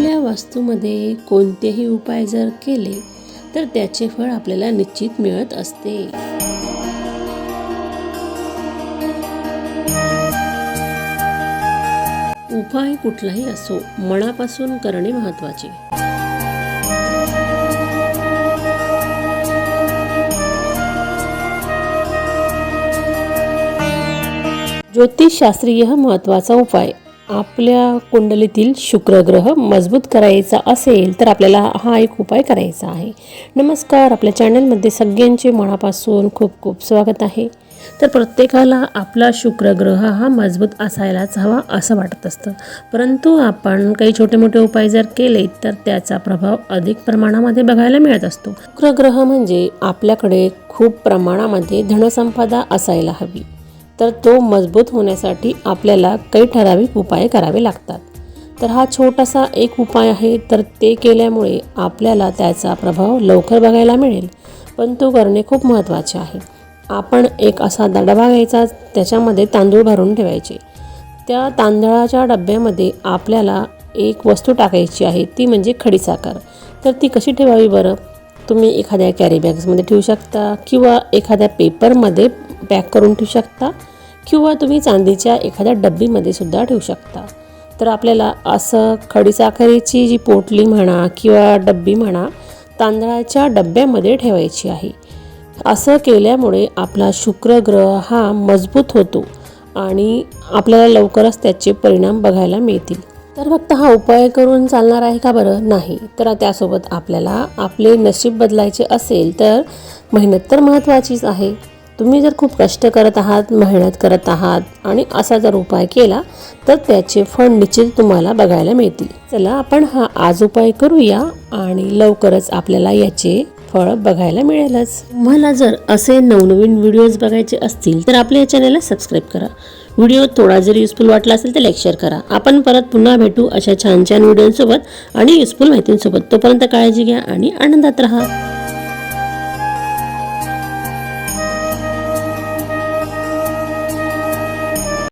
आपल्या वास्तूमध्ये कोणतेही उपाय जर केले तर त्याचे फळ आपल्याला निश्चित मिळत असते. उपाय कुठलाही असो मनापासून करणे महत्त्वाचे ज्योतिषशास्त्रीय महत्त्वाचा उपाय आपल्या कुंडलीतील शुक्रग्रह मजबूत करायचा असेल तर आपल्याला हा एक उपाय करायचा आहे. नमस्कार आपल्या चॅनलमध्ये सगळ्यांचे मनापासून खूप खूप स्वागत आहे. तर प्रत्येकाला आपला शुक्रग्रह हा मजबूत असायलाच हवा असं वाटत असतं. परंतु आपण काही छोटे मोठे उपाय जर केले तर त्याचा प्रभाव अधिक प्रमाणामध्ये बघायला मिळत असतो. शुक्रग्रह म्हणजे आपल्याकडे खूप प्रमाणामध्ये धनसंपदा असायला हवी. तर तो मजबूत होण्यासाठी आपल्याला काही ठराविक उपाय करावे लागतात. तर हा छोटासा एक उपाय आहे तर ते केल्यामुळे आपल्याला त्याचा प्रभाव लवकर बघायला मिळेल. पण तो करणे खूप महत्त्वाचे आहे. आपण एक असा डबा घ्यायचा त्याच्यामध्ये तांदूळ भरून ठेवायचे. त्या तांदळाच्या डब्यामध्ये आपल्याला एक वस्तू टाकायची आहे ती म्हणजे खडीसाखर तर ती कशी ठेवावी बरं? तुम्ही एखाद्या कॅरी बॅग्समध्ये ठेवू शकता किंवा एखाद्या पेपरमध्ये पॅक करून ठेवू शकता. किंवा तुम्ही चांदीच्या एखाद्या डब्बीमध्ये सुद्धा ठेवू शकता. तर आपल्याला असं खडीसाखरेची जी पोटली म्हणा किंवा डब्बी म्हणा तांदळाच्या डब्यामध्ये ठेवायची आहे. असं केल्यामुळे आपला शुक्रग्रह हा मजबूत होतो आणि आपल्याला लवकरच त्याचे परिणाम बघायला मिळतील. तर फक्त हा उपाय करून चालणार आहे का बरं? नाही. तर त्यासोबत आपल्याला आपले नशीब बदलायचे असेल तर मेहनत तर महत्त्वाचीच आहे. तुम्ही जर खूप कष्ट करत आहात मेहनत करत आहात आणि असा जर उपाय केला तर त्याचे फळ निश्चित तुम्हाला बघायला मिळतील. चला आपण हा आज उपाय करूया आणि लवकरच आपल्याला याचे फळ बघायला मिळेलच. मला जर असे नवनवीन व्हिडिओज बघायचे असतील तर आपल्या या चॅनलला सबस्क्राईब करा. व्हिडिओ थोडा जर युजफुल वाटला असेल तर लाईक शेअर करा. आपण परत पुन्हा भेटू अशा छान छान व्हिडिओसोबत आणि युजफुल माहितींसोबत. तोपर्यंत काळजी घ्या आणि आनंदात राहा.